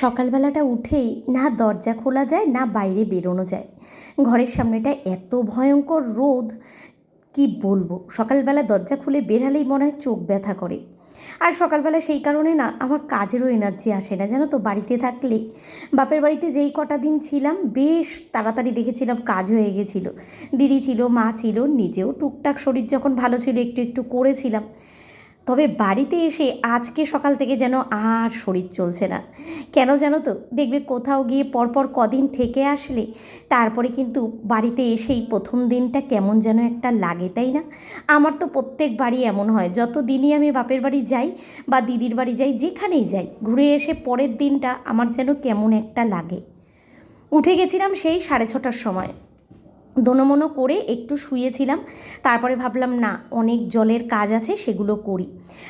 সকালবেলাটা উঠেই না দরজা খোলা যায়, না বাইরে বেরোনো যায়। ঘরের সামনেটা এত ভয়ঙ্কর রোদ, কি বলব? সকালবেলা দরজা খুলে বেরালেই মনে হয় চোখ ব্যথা করে। আর সকালবেলা সেই কারণে না, আমার কাজেরও এনার্জি আসে না। জানো তো, বাড়িতে থাকলে, বাপের বাড়িতে যেই কটা দিন ছিলাম, বেশ তাড়াতাড়ি দেখেছিলাম কাজ হয়ে গেছিল। দিদি ছিল, মা ছিল, নিজেও টুকটাক শরীর যখন ভালো ছিল, একটু একটু করেছিলাম। তবে বাড়িতে এসে আজকে সকাল থেকে যেন আর শরীর চলছে না। কেন জানো তো? দেখবে কোথাও গিয়ে পরপর কদিন থেকে আসলে তারপরে কিন্তু বাড়িতে এসেই প্রথম দিনটা কেমন যেন একটা লাগে, তাই না? আমার তো প্রত্যেক বাড়ি এমন হয়। যত দিনই আমি বাপের বাড়ি যাই বা দিদির বাড়ি যাই, যেখানেই যাই, ঘুরে এসে পরের দিনটা আমার যেন কেমন একটা লাগে। উঠে গেছিলাম সেই সাড়ে ছটার সময়। দোনমনো করে একটু শুয়েছিলাম, তারপরে ভাবলাম, না, অনেক জলের কাজ আছে, সেগুলো করি।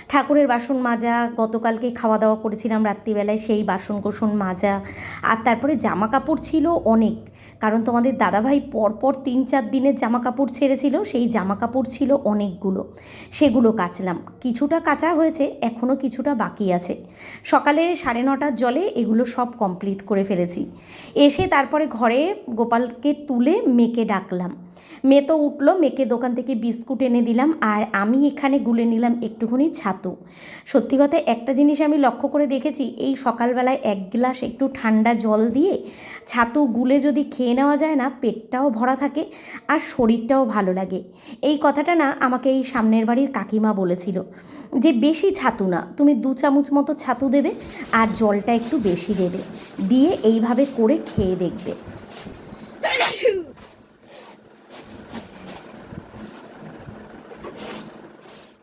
ঠাকুরের বাসন মাজা, গতকালকে খাওয়া দাওয়া করেছিলাম রাত্রিবেলায়, সেই বাসন কোসন মাজা, আর তারপরে জামা কাপড় ছিল অনেক। কারণ তোমাদের দাদাভাই পরপর তিন চার দিনের জামা কাপড় ছেড়েছিল, সেই জামা কাপড় ছিল অনেকগুলো। সেগুলো কাচলাম। কিছুটা কাচা হয়েছে এখনও কিছুটা বাকি আছে। সকালে সাড়ে নটার জলে এগুলো সব কমপ্লিট করে ফেলেছি। এসে তারপরে ঘরে গোপালকে তুলে মেয়েকে ডাকলাম। মেয়ে তো উঠল, মেয়েকে দোকান থেকে বিস্কুট এনে দিলাম আর আমি এখানে গুলে নিলাম একটুখানি ছাতু। সত্যি কথা, একটা জিনিস আমি লক্ষ্য করে দেখেছি, এই সকালবেলায় এক গ্লাস একটু ঠান্ডা জল দিয়ে ছাতু গুলে যদি খেয়ে নেওয়া যায় না, পেটটাও ভরা থাকে আর শরীরটাও ভালো লাগে। এই কথাটা না আমাকে এই সামনের বাড়ির কাকিমা বলেছিল যে, বেশি ছাতু না, তুমি দু চামচ মতো ছাতু দেবে আর জলটা একটু বেশি দেবে। দিয়ে এইভাবে করে খেয়ে দেখবে।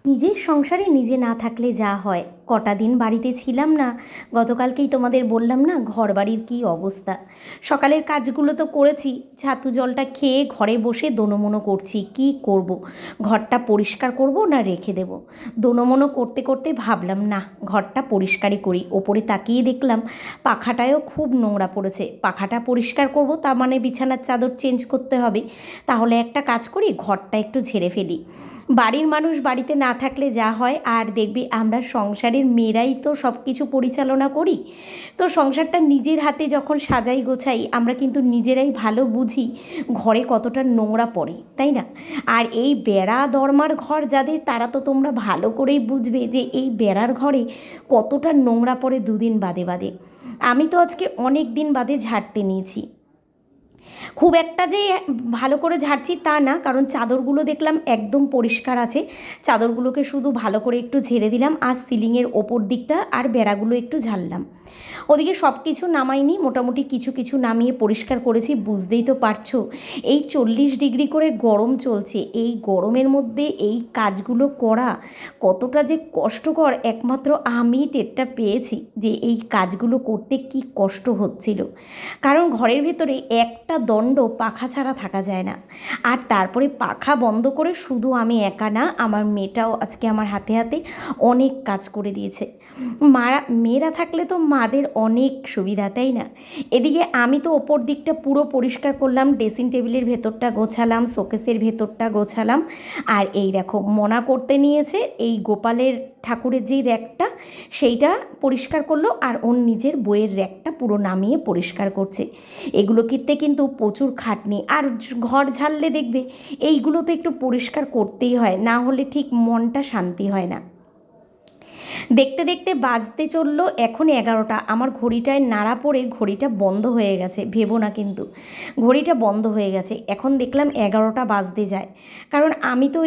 নিজের সংসারে নিজে না থাকলে যা হয় কটা দিন বাড়িতে ছিলাম না, গতকালকেই তোমাদের বললাম না ঘর বাড়ির কী অবস্থা। সকালের কাজগুলো তো করেছি, ছাতু জলটা খেয়ে ঘরে বসে দোনমনো করছি, কি করব। ঘরটা পরিষ্কার করব না রেখে দেব? দোনমনো করতে করতে ভাবলাম, না, ঘরটা পরিষ্কারই করি। ওপরে তাকিয়ে দেখলাম পাখাটায়ও খুব নোংরা পড়েছে। পাখাটা পরিষ্কার করব তার মানে বিছানার চাদর চেঞ্জ করতে হবে। তাহলে একটা কাজ করি, ঘরটা একটু ঝেড়ে ফেলি। বাড়ির মানুষ বাড়িতে না থাকলে যা হয়, আর দেখবি আমরা সংসারের মেয়েরাই তো সব কিছু পরিচালনা করি। তো সংসারটা নিজের হাতে যখন সাজাই গোছাই, আমরা কিন্তু নিজেরাই ভালো বুঝি ঘরে কতটা নোংরা পড়ে, তাই না? আর এই বেড়া দরমার ঘর যাদের, তারা তো তোমরা ভালো করেই বুঝবে যে এই বেড়ার ঘরে কতটা নোংরা পড়ে দুদিন বাদে বাদে। আমি তো আজকে অনেক দিন বাদে ঝাড়তে নিয়েছি। খুব একটা যে ভালো করে ঝাড়ছি তা না, কারণ চাদরগুলো দেখলাম একদম পরিষ্কার আছে। চাদরগুলোকে শুধু ভালো করে একটু ঝেড়ে দিলাম, আর সিলিংয়ের ওপর দিকটা আর বেড়াগুলো একটু ঝাড়লাম। ওদিকে সব কিছু নামাইনি মোটামুটি কিছু কিছু নামিয়ে পরিষ্কার করেছি, বুঝতেই তো পারছ। এই চল্লিশ ডিগ্রি করে গরম চলছে, এই গরমের মধ্যে এই কাজগুলো করা কতটা যে কষ্টকর, একমাত্র আমি টেরটা পেয়েছি যে এই কাজগুলো করতে কি কষ্ট হচ্ছিল। কারণ ঘরের ভেতরে একটা দণ্ড পাখা ছাড়া থাকা যায় না। আর তারপরে পাখা বন্ধ করে শুধু আমি একা না, আমার মেয়েটাও আজকে আমার হাতে হাতে অনেক কাজ করে দিয়েছে। মারা, মেয়েরা থাকলে তো মাদের অনেক সুবিধা, তাই না? এদিকে আমি তো ওপর দিকটা পুরো পরিষ্কার করলাম ড্রেসিং টেবিলের ভেতরটা গোছালাম, শোকেসের ভেতরটা গোছালাম। আর এই দেখো, মনা করতে নিয়েছে এই গোপালের ঠাকুরের যেই র্যাকটা, সেইটা পরিষ্কার করল আর ওর নিজের বইয়ের র্যাকটা পুরো নামিয়ে পরিষ্কার করছে। এগুলো কিনতে কিন্তু প্রচুর খাটনি। আর ঘর ঝাড়লে দেখবে, এইগুলো তো একটু পরিষ্কার করতেই হয়, না হলে ঠিক মনটা শান্তি হয় না। দেখতে দেখতে বাজতে চলল এখন এগারোটা। আমার ঘড়িটায় নাড়া পড়ে ঘড়িটা বন্ধ হয়ে গেছে, ভেবো না কিন্তু। ঘড়িটা বন্ধ হয়ে গেছে, এখন দেখলাম এগারোটা বাজতে যায়। কারণ আমি তো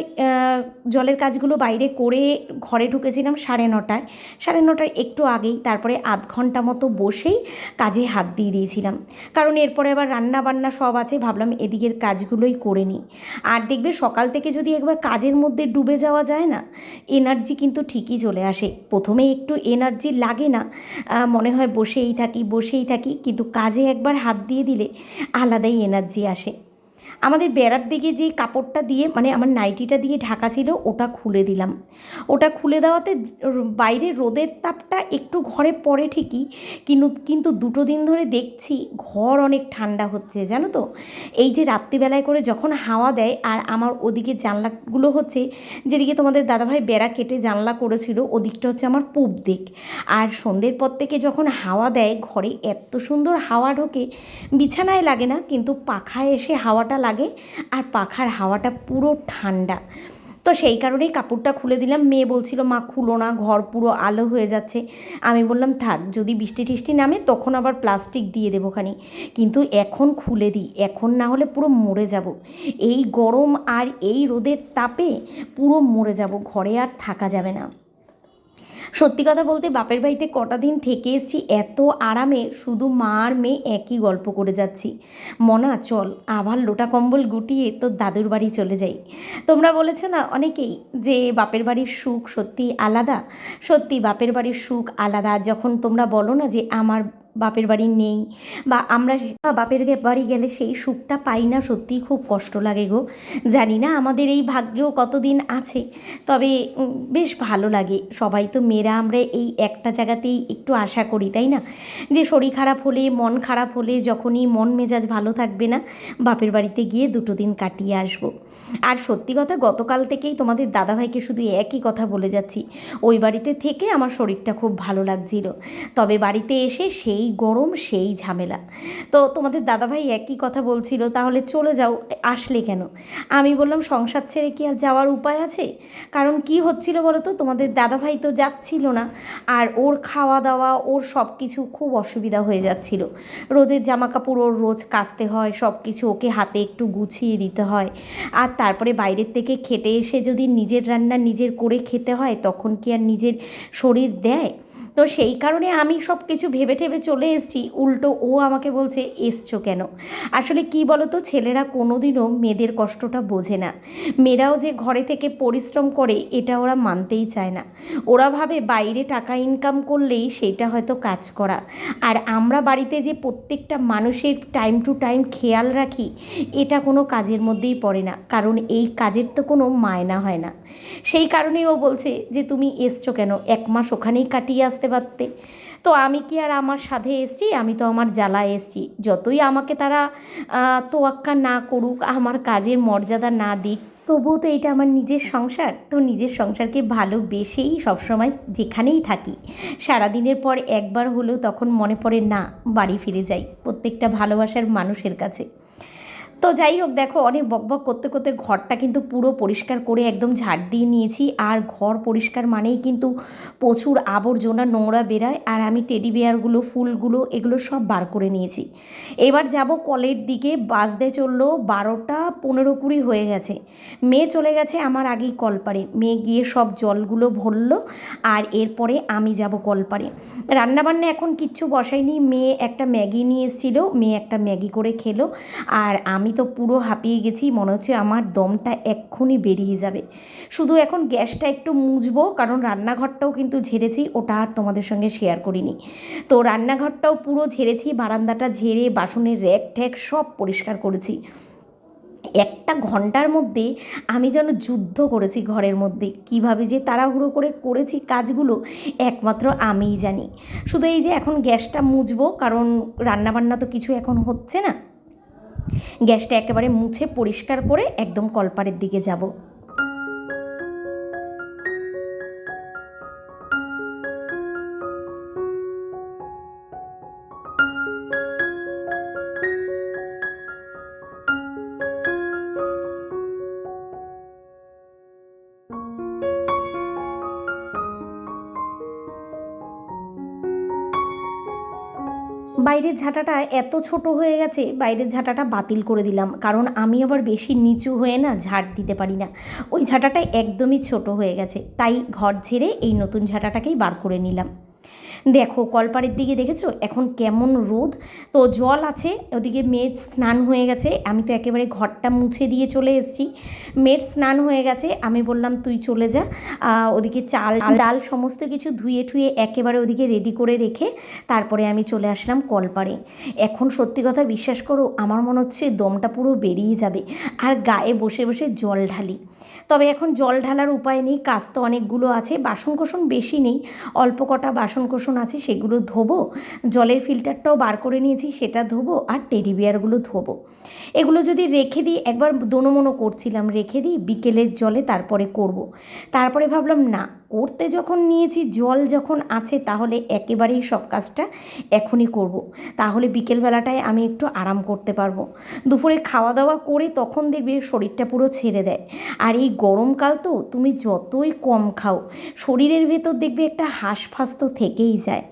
জলের কাজগুলো বাইরে করে ঘরে ঢুকেছিলাম সাড়ে নটায়। সাড়ে নটায় একটু আগেই, তারপরে আধ ঘণ্টা মতো বসেই কাজে হাত দিয়ে দিয়েছিলাম। কারণ এরপরে আবার রান্না বান্না সব আছে, ভাবলাম এদিকের কাজগুলোই করে নিই। আর দেখবে সকাল থেকে যদি একবার কাজের মধ্যে ডুবে যাওয়া যায় না, এনার্জি কিন্তু ঠিকই চলে আসে। প্রথমে একটু এনার্জি লাগে না। মনে হয় বসেই থাকি বসেই থাকি, কিন্তু কাজে একবার হাত দিয়ে দিলে আলাদাই এনার্জি আসে। আমাদের বেড়ার দিকে যে কাপড়টা দিয়ে মানে আমার নাইটিটা দিয়ে ঢাকা ছিল, ওটা খুলে দিলাম। ওটা খুলে দেওয়াতে বাইরে রোদের তাপটা একটু ঘরে পড়ে ঠিকই কিন্তু কিন্তু দুটো দিন ধরে দেখছি ঘর অনেক ঠান্ডা হচ্ছে, জানো তো? এই যে রাত্রিবেলায় করে যখন হাওয়া দেয়, আর আমার ওদিকে জানলাগুলো হচ্ছে, যেদিকে তোমাদের দাদাভাই বেড়া কেটে জানলা করেছিল, ওদিকটা হচ্ছে আমার পূব দিক। আর সন্ধ্যের পর থেকে যখন হাওয়া দেয়, ঘরে এত সুন্দর হাওয়া ঢোকে, বিছানায় লাগে না, কিন্তু পাখায় এসে হাওয়াটা লাগে আর পাখার হাওয়াটা পুরো ঠান্ডা। তো সেই কারণেই কাপড়টা খুলে দিলাম। মেয়ে বলছিল, মা, খুলো না, ঘর পুরো আলো হয়ে যাচ্ছে। আমি বললাম, থাক, যদি বৃষ্টি টিষ্টি নামে, তখন আবার প্লাস্টিক দিয়ে দেবো খানি। কিন্তু এখন খুলে দিই, এখন না হলে পুরো মরে যাব। এই গরম আর এই রোদের তাপে পুরো মরে যাব, ঘরে আর থাকা যাবে না। সত্যি কথা বলতে বাপের বাড়িতে কটা দিন থেকে এসেছি, এত আরামে শুধু মা আর মেয়ে একই গল্প করে যাচ্ছি। মনা, চল, আবার লোটা কম্বল গুটিয়ে তোর দাদুর বাড়ি চলে যাই। তোমরা বলেছ না অনেকেই যে বাপের বাড়ির সুখ সত্যি আলাদা? সত্যি বাপের বাড়ির সুখ আলাদা। যখন তোমরা বলো না যে আমার বাপের বাড়ি নেই বা আমরা বাপের বাড়ি গেলে সেই সুখটা পাই না, সত্যিই খুব কষ্ট লাগে গো। জানি না আমাদের এই ভাগ্যেও কতদিন আছে, তবে বেশ ভালো লাগে। সবাই তো মেয়েরা আমরা এই একটা জায়গাতেই একটু আশা করি, তাই না? যে শরীর খারাপ হলে, মন খারাপ হলে যখনই মন মেজাজ ভালো থাকবে না, বাপের বাড়িতে গিয়ে দুটো দিন কাটিয়ে আসব। আর সত্যি কথা, গতকাল থেকেই তোমাদের দাদাভাইকে শুধু একই কথা বলে যাচ্ছি। ওই বাড়িতে থেকে আমার শরীরটা খুব ভালো লাগছিল। তবে বাড়িতে এসে সেই গরম সেই ঝামেলা। তো তোমাদের দাদাভাই একই কথা বলছিল, তাহলে চলে যাও, আসলে কেন? আমি বললাম, সংসার ছেড়ে কি আর যাওয়ার উপায় আছে? কারণ কি হচ্ছিল বলো তো তোমাদের দাদাভাই তো যাচ্ছিল না, আর ওর খাওয়া দাওয়া ওর সব কিছু খুব অসুবিধা হয়ে যাচ্ছিল। রোজের জামা কাপড় ওর রোজ কাচতে হয় সব কিছু ওকে হাতে একটু গুছিয়ে দিতে হয়। আর তারপরে বাইরের থেকে খেটে এসে যদি নিজের রান্না নিজের করে খেতে হয়, তখন কি আর নিজের শরীর দেয়? তো সেই কারণে আমি সব কিছু ভেবে ঠেবে চলে এসেছি। উল্টো ও আমাকে বলছে, এসছো কেন? আসলে কি বলো তো ছেলেরা কোনোদিনও মেয়েদের কষ্টটা বোঝে না। মেয়েরাও যে ঘরে থেকে পরিশ্রম করে, এটা ওরা মানতেই চায় না। ওরা ভাবে বাইরে টাকা ইনকাম করলেই সেটা হয়তো কাজ করা। আর আমরা বাড়িতে যে প্রত্যেকটা মানুষের টাইম টু টাইম খেয়াল রাখি, এটা কোনো কাজের মধ্যেই পড়ে না। কারণ এই কাজের তো কোনো মায়না হয় না। সেই কারণেই ও বলছে যে, তুমি এসছো কেন? এক মাস ওখানেই কাটিয়ে আসতে পারতে। তো আমি কি আর আমার সাথে এসছি? আমি তো আমার জ্বালায় এসছি। যতই আমাকে তারা তোয়াক্কা না করুক, আমার কাজের মর্যাদা না দিক, তবুও তো এটা আমার নিজের সংসার। তো নিজের সংসারকে ভালোবেসেই সবসময় যেখানেই থাকি। সারাদিনের পর একবার হলেও তখন মনে পড়ে না, বাড়ি ফিরে যাই প্রত্যেকটা ভালোবাসার মানুষের কাছে। তো যাই হোক, দেখো, অনেক বকবক করতে করতে ঘরটা কিন্তু পুরো পরিষ্কার করে একদম ঝাড় দিয়ে নিয়েছি। আর ঘর পরিষ্কার মানেই কিন্তু প্রচুর আবর্জনা, নোংরা বেরায় আর আমি টেডি বেয়ারগুলো, ফুলগুলো, এগুলো সব বার করে নিয়েছি। এবার যাব কলের দিকে। বাজতে চলল বারোটা পনেরো কুড়ি হয়ে গেছে। মেয়ে চলে গেছে আমার আগেই কলপারে মেয়ে গিয়ে সব জলগুলো ভরলো আর এরপরে আমি যাব কলপারে রান্নাবান্না এখন কিচ্ছু বসাইনি মেয়ে একটা ম্যাগি নিয়ে এসেছিল। মেয়ে একটা ম্যাগি করে খেলো। আর আমি তো পুরো হাঁপিয়ে গেছি, মনে হচ্ছে আমার দমটা এক্ষুনি বেরিয়ে যাবে। শুধু এখন গ্যাসটা একটু মুছবো, কারণ রান্নাঘরটাও কিন্তু ঝেড়েছি, ওটা আর তোমাদের সঙ্গে শেয়ার করিনি। তো রান্নাঘরটাও পুরো ঝেড়েছি, বারান্দাটা ঝেড়ে, বাসনের র্যাক ট্যাক সব পরিষ্কার করেছি। একটা ঘণ্টার মধ্যে আমি যেন যুদ্ধ করেছি ঘরের মধ্যে, কীভাবে যে তাড়াহুড়ো করে করেছি কাজগুলো একমাত্র আমিই জানি। শুধু এই যে এখন গ্যাসটা মুছবো, কারণ রান্নাবান্না তো কিছু এখন হচ্ছে না গ্যাসটা একেবারে মুছে পরিষ্কার করে একদম কলপারের দিকে যাব। বাইরের ঝাঁটাটা এত ছোট হয়ে গেছে, বাইরের ঝাঁটাটা বাতিল করে দিলাম। কারণ আমি আবার বেশি নিচু হয়ে না ঝাঁট দিতে পারি না। ওই ঝাঁটাটা একদমই ছোট হয়ে গেছে, তাই ঘর ঝেড়ে এই নতুন ঝাঁটাটাকেই বার করে নিলাম। দেখো কলপাড়ের দিকে দেখেছ? এখন কেমন রোদ? তো জল আছে ওদিকে মেয়ের স্নান হয়ে গেছে। আমি তো একেবারে ঘরটা মুছে দিয়ে চলে এসেছি। মেয়ের স্নান হয়ে গেছে আমি বললাম তুই চলে যা। ওদিকে চাল ডাল সমস্ত কিছু ধুয়ে ঠুয়ে একেবারে ওদিকে রেডি করে রেখে তারপরে আমি চলে আসলাম কলপাড়ে। এখন সত্যি কথা বিশ্বাস করো আমার মনে হচ্ছে দমটা পুরো বেরিয়ে যাবে আর গায়ে বসে বসে জল ঢালি। তবে এখন জল ঢালার উপায় নেই, কাজ তো অনেকগুলো আছে বাসন কোসন বেশি নেই, অল্প কটা বাসন কোসন আছে, সেগুলো ধোবো, জলের ফিল্টারটাও বার করে নিয়েছি, সেটা ধোবো আর টেডি বিয়ারগুলো ধোবো এগুলো যদি রেখে দিই, একবার দোনোমনো করছিলাম, রেখে দিই, বিকেলের জলে তারপরে করব। তারপরে ভাবলাম না করতে যখন নিয়েছি, জল যখন আছে তাহলে একেবারেই সব কাজটা এখনই করব। তাহলে বিকেলবেলাটায় আমি একটু আরাম করতে পারব। দুপুরে খাওয়া দাওয়া করে তখন দেখবে শরীরটা পুরো ছেড়ে দেয়। আর এই গরমকাল তো তুমি যতই কম খাও, শরীরের ভেতর দেখবে একটা হাঁসফাঁস তো থেকেই যায়।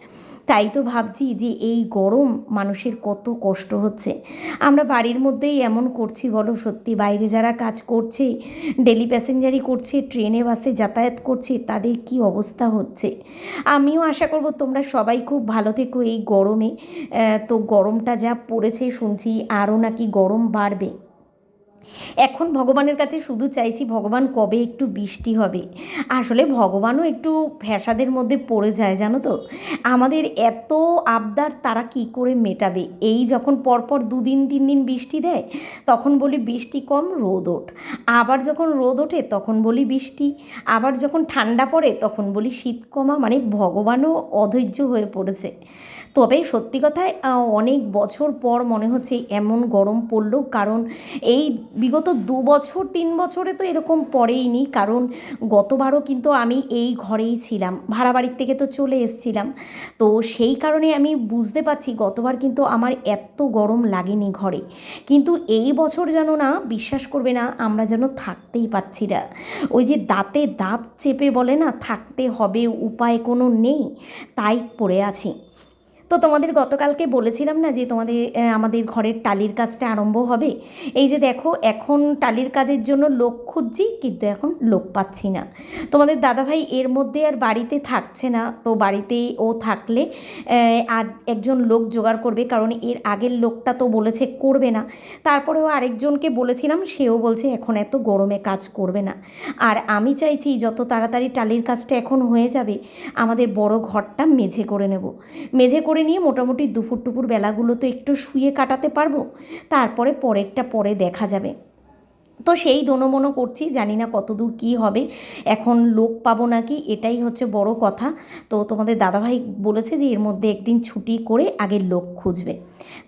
তাই তো ভাবছি যে এই গরম মানুষের কত কষ্ট হচ্ছে। আমরা বাড়ির মধ্যেই এমন করছি বলো সত্যি, বাইরে যারা কাজ করছে ডেলি প্যাসেঞ্জারি করছে, ট্রেনে, বাসে যাতায়াত করছে, তাদের কি অবস্থা হচ্ছে? আমিও আশা করব তোমরা সবাই খুব ভালো থেকো এই গরমে। তো গরমটা যা পড়েছে শুনছি আরও নাকি গরম বাড়বে। এখন ভগবানের কাছে শুধু চাইছি, ভগবান কবে একটু বৃষ্টি হবে? আসলে ভগবানও একটু ফ্যাসাদের মধ্যে পড়ে যায়, জানো তো? আমাদের এত আবদার তারা কি করে মেটাবে? এই যখন পরপর দুদিন, তিন দিন বৃষ্টি দেয়, তখন বলি বৃষ্টি কম, রোদ ওঠ। আবার যখন রোদ ওঠে, তখন বলি বৃষ্টি। আবার যখন ঠান্ডা পড়ে, তখন বলি শীত কমা মানে ভগবানও অধৈর্য হয়ে পড়েছে। তবে সত্যি কথায় অনেক বছর পর মনে হচ্ছে এমন গরম পড়ল, কারণ এই বিগত দু বছর, তিন বছরে তো এরকম পড়েইনি, কারণ গতবারও কিন্তু আমি এই ঘরেই ছিলাম, ভাড়া বাড়ির থেকে তো চলে এসছিলাম। তো সেই কারণে আমি বুঝতে পারছি গতবার কিন্তু আমার এত গরম লাগেনি ঘরে। কিন্তু এই বছর যেন না, বিশ্বাস করবে না, আমরা যেন থাকতেই পারছি না। ওই যে দাঁতে দাঁত চেপে বলে না, থাকতে হবে, উপায় কোনো নেই, তাই পড়ে আছি। তো তোমাদের গতকালকে বলেছিলাম না যে তোমাদের আমাদের ঘরের টালির কাজটা আরম্ভ হবে? এই যে দেখো, এখন টালির কাজের জন্য লোক খুঁজছি, কিন্তু এখন লোক পাচ্ছি না। তোমাদের দাদাভাই এর মধ্যে আর বাড়িতে থাকছে না, তো বাড়িতে ও থাকলে আর একজন লোক জোগাড় করবে, কারণ এর আগের লোকটা তো বলেছে করবে না। তারপরেও আরেকজনকে বলেছিলাম, সেও বলছে এখন এত গরমে কাজ করবে না। আর আমি চাইছি যত তাড়াতাড়ি টালির কাজটা এখন হয়ে যাবে, আমাদের বড় ঘরটা মেঝে করে নেব। মেঝে করে নিয়ে মোটামুটি দুপুর টুপুর বেলাগুলো তো একটু শুয়ে কাটাতে পারব, তারপরে পরেরটা পরে দেখা যাবে। তো সেই দোনোমনো করছি, জানি না কতদূর কী হবে, এখন লোক পাবো নাকি, এটাই হচ্ছে বড় কথা। তো তোমাদের দাদাভাই বলেছে যে এর মধ্যে একদিন ছুটি করে আগে লোক খুঁজবে।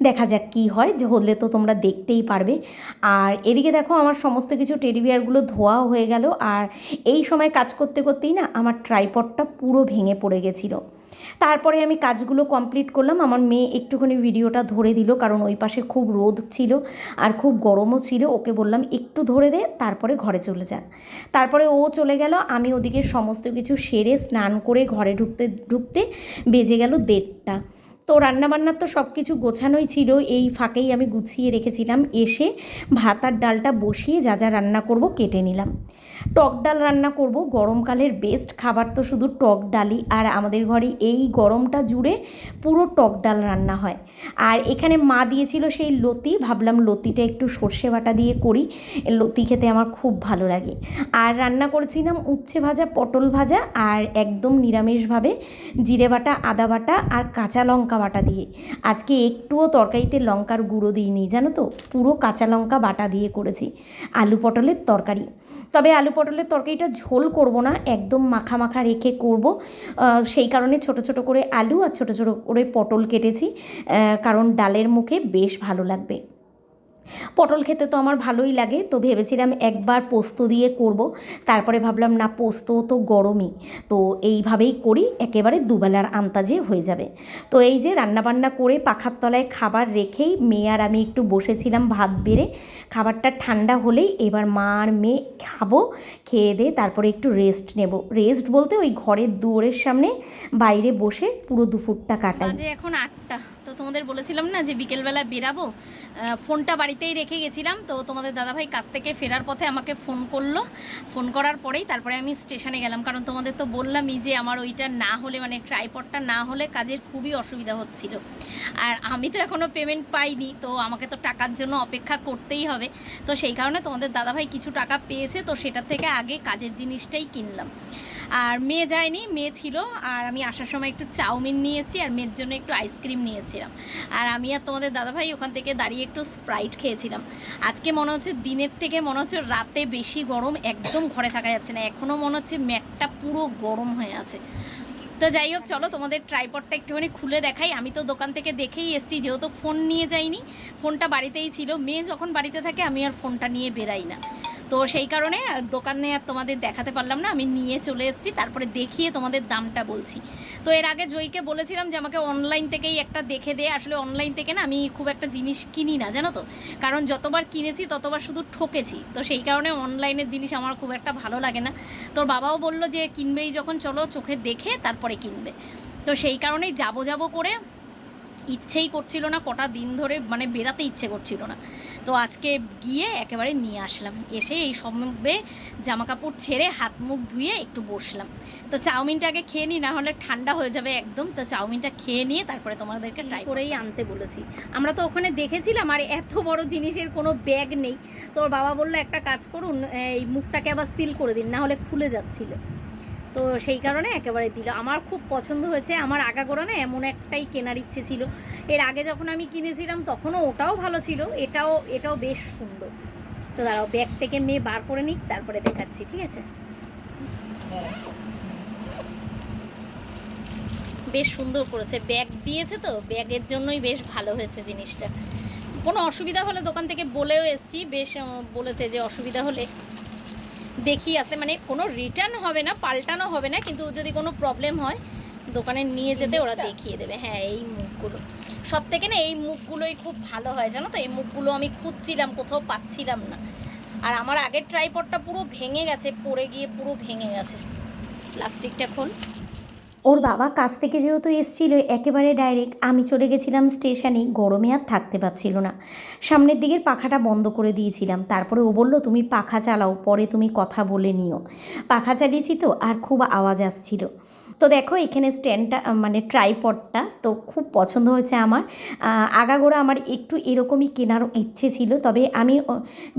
দেখা যাক কী হয়, যে হলে তো তোমরা দেখতেই পারবে। আর এদিকে দেখো আমার সমস্ত কিছু টেডিবিয়ারগুলো ধোয়াও হয়ে গেল, আর এই সময় কাজ করতে করতেই না আমার ট্রাইপডটা পুরো ভেঙে পড়ে গেছিল। তারপরে আমি কাজগুলো কমপ্লিট করলাম। আমার মেয়ে একটুখানি ভিডিওটা ধরে দিল, কারণ ওই পাশে খুব রোদ ছিল আর খুব গরমও ছিল। ওকে বললাম, একটু ধরে দে, তারপরে ঘরে চলে যান তারপরে ও চলে গেল। আমি ওদিকে সমস্ত কিছু সেরে স্নান করে ঘরে ঢুকতে ঢুকতে বেজে গেল দেড়টা। তো রান্নাবান্নার তো সব কিছু গোছানোই ছিল। এই ফাঁকেই আমি গুছিয়ে রেখেছিলাম। এসে ভাত আর ডালটা বসিয়ে যা যা রান্না করব কেটে নিলাম। টক ডাল রান্না করব। গরমকালের বেস্ট খাবার তো শুধু টক ডালই। আর আমাদের ঘরে এই গরমটা জুড়ে পুরো টক ডাল রান্না হয়। আর এখানে মা দিয়েছিল সেই লতি। ভাবলাম লতিটা একটু সর্ষে বাটা দিয়ে করি। লতি খেতে আমার খুব ভালো লাগে। আর রান্না করেছিলাম উচ্ছে ভাজা, পটল ভাজা। আর একদম নিরামিষভাবে জিরে বাটা, আদা বাটা আর কাঁচা লঙ্কা বাটা দিয়ে। আজকে একটুও তরকারিতে লঙ্কার গুঁড়ো দিইনি, জানো তো? পুরো কাঁচা লঙ্কা বাটা দিয়ে করেছি। আলু পটলের তরকারি। তবে আলু পটলের তরকারিটা ঝোল করব না, একদম মাখা মাখা রেখে করব। সেই কারণে ছোট ছোট করে আলু আর ছোট ছোট করে পটল কেটেছি। কারণ ডালের মুখে বেশ ভালো লাগবে। পটল খেতে তো আমার ভালোই লাগে, তো ভেবেছিলাম একবার পোস্ত দিয়ে করব। তারপরে ভাবলাম, না, পোস্ত তো গরমই। তো এইভাবেই করি, একেবারে দুবেলার আন্তাজে হয়ে যাবে। তো এই যে রান্নাবান্না করে পাখার তলায় খাবার রেখেই মেয়ে আর আমি একটু বসেছিলাম ভাত বেড়ে, খাবারটা ঠান্ডা হলেই এবার মা আর মেয়ে খাব, খেয়ে দিয়ে তারপরে একটু রেস্ট নেব। রেস্ট বলতে ওই ঘরের দুয়ারের সামনে বাইরে বসে পুরো দুপুরটা কাটাই। এখন আটটা। তোমাদের বলেছিলাম না যে বিকেলবেলা বেরাবো? ফোনটা বাড়িতেই রেখে গেছিলাম, তো তোমাদের দাদাভাই কাছ থেকে ফেরার পথে আমাকে ফোন করল। ফোন করার পরেই তারপরে আমি স্টেশনে গেলাম, কারণ তোমাদের তো বললামই যে আমার ওইটা না হলে মানে ট্রাইপডটা না হলে কাজের খুবই অসুবিধা হচ্ছিল। আর আমি তো এখনও পেমেন্ট পাইনি, তো আমাকে তো টাকার জন্য অপেক্ষা করতেই হবে। তো সেই কারণে তোমাদের দাদাভাই কিছু টাকা পেয়েছে, তো সেটার থেকে আগে কাজের জিনিসটাই কিনলাম। আর মেয়ে যায়নি, মেয়ে ছিল। আর আমি আসার সময় একটু চাউমিন নিয়ে এসেছি আর মেয়ের জন্য একটু আইসক্রিম নিয়ে এসেছিলাম আর আমি আর তোমাদের দাদাভাই ওখান থেকে দাঁড়িয়ে একটু স্প্রাইট খেয়েছিলাম। আজকে মনে হচ্ছে দিনের থেকে মনে হচ্ছে রাতে বেশি গরম, একদম ঘরে থাকা যাচ্ছে না। এখনও মনে হচ্ছে ম্যাটটা পুরো গরম হয়ে আছে। তো যাই হোক, চলো তোমাদের ট্রাইপডটা একটুখানি খুলে দেখাই। আমি তো দোকান থেকে দেখেই এসেছি, যেহেতু ফোন নিয়ে যাইনি। ফোনটা বাড়িতেই ছিল। মেয়ে যখন বাড়িতে থাকে, আমি আর ফোনটা নিয়ে বেরাই না। তো সেই কারণে দোকানে আর তোমাদের দেখাতে পারলাম না। আমি নিয়ে চলে এসেছি, তারপরে দেখিয়ে তোমাদের দামটা বলছি। তো এর আগে জয়কে বলেছিলাম যে, আমাকে অনলাইন থেকেই একটা দেখে দে। আসলে অনলাইন থেকে না, আমি খুব একটা জিনিস কিনি না, জানো তো? কারণ যতবার কিনেছি, ততবার শুধু ঠকেছি। তো সেই কারণে অনলাইনের জিনিস আমার খুব একটা ভালো লাগে না। তোর বাবাও বলল যে, কিনবেই যখন, চলো চোখে দেখে তারপরে কিনবে। তো সেই কারণেই যাব যাব করে ইচ্ছেই করছিল না, কটা দিন ধরে মানে বেরাতে ইচ্ছে করছিল না। তো আজকে গিয়ে একেবারে নিয়ে আসলাম। এসে এই সম্ভবে জামা কাপড় ছেড়ে হাত মুখ ধুয়ে একটু বসলাম। তো চাউমিনটা আগে খেয়ে নিই না হলে ঠান্ডা হয়ে যাবে একদম। তো চাউমিনটা খেয়ে নিয়ে তারপরে তোমাদেরকে ট্রাই করেই আনতে বলেছি। আমরা তো ওখানে দেখেছিলাম আর এত বড় জিনিসের কোনো ব্যাগ নেই। তোর বাবা বলল একটা কাজ করুন এই মুখটাকে আবার সিল করে দিন না হলে খুলে যাচ্ছিল। তো সেই কারণে একেবারে দিল। আমার খুব পছন্দ হয়েছে, আমার আগাগোড়া না এমন একটাই কেনার ইচ্ছে ছিল। এর আগে যখন আমি কিনেছিলাম তখনও ওটাও ভালো ছিল, এটাও এটাও বেশ সুন্দর। তো দাঁড়াও ব্যাগ থেকে মেয়ে বার করে নিক, তারপরে দেখাচ্ছি, ঠিক আছে? বেশ সুন্দর করেছে ব্যাগ দিয়েছে তো ব্যাগের জন্যই বেশ ভালো হয়েছে জিনিসটা। কোনো অসুবিধা হলে দোকান থেকে বলেও এসছি, বেশ বলেছে যে অসুবিধা হলে দেখি আছে মানে কোনো রিটার্ন হবে না পাল্টানো হবে না কিন্তু যদি কোনো প্রবলেম হয় দোকানে নিয়ে যেতে ওরা দেখিয়ে দেবে। হ্যাঁ এই মুখগুলো। সব থেকে না এই মুখগুলোই খুব ভালো হয় জানো তো? এই মুখগুলো আমি খুঁজছিলাম কোথাও পাচ্ছিলাম না। আর আমার আগের ট্রাইপডটা পুরো ভেঙে গেছে পড়ে গিয়ে পুরো ভেঙে গেছে। প্লাস্টিকটা খোল ওর বাবা কাছ থেকে যেহেতু এসছিল, একেবারে ডাইরেক্ট আমি চলে গেছিলাম স্টেশনে, গরমে আর থাকতে পারছিল না। সামনের দিকের পাখাটা বন্ধ করে দিয়েছিলাম। তারপরে ও বলল, তুমি পাখা চালাও, পরে তুমি কথা বলে নিও। পাখা চালিয়েছি তো, আর খুব আওয়াজ আসছিল। তো দেখো, এখানে স্ট্যান্ডটা মানে ট্রাইপডটা তো খুব পছন্দ হয়েছে আমার। আগাগোড়া আমার একটু এরকমই কেনার ইচ্ছে ছিল, তবে আমি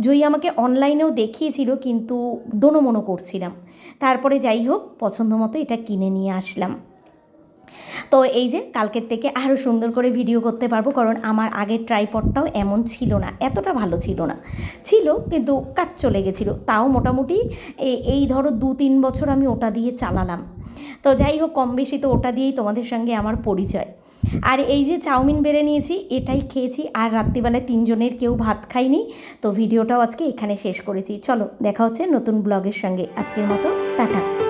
জয়ী আমাকে অনলাইনেও দেখিয়েছিল, কিন্তু দোনোমনো করছিলাম। তারপরে যাই হোক, পছন্দ মতো এটা কিনে নিয়ে আসলাম। তো এই যে, কালকের থেকে আরও সুন্দর করে ভিডিও করতে পারব, কারণ আমার আগের ট্রাইপডটাও এমন ছিল না, এতটা ভালো ছিল না। ছিল, কিন্তু কাজ চলে গেছিল। তাও মোটামুটি এই ধরো দু তিন বছর আমি ওটা দিয়ে চালালাম। তো যাই হোক, কম বেশি তো ওটা দিয়েই তোমাদের সঙ্গে আমার পরিচয়। আর এই যে চাউমিন বেড়ে নিয়েছি, এটাই খেয়েছি, আর রাত্রিবেলায় তিনজনের কেউ ভাত খাইনি তো ভিডিওটাও আজকে এখানে শেষ করেছি। চলো, দেখা হচ্ছে নতুন ব্লগের সঙ্গে। আজকের মতো, টাটা।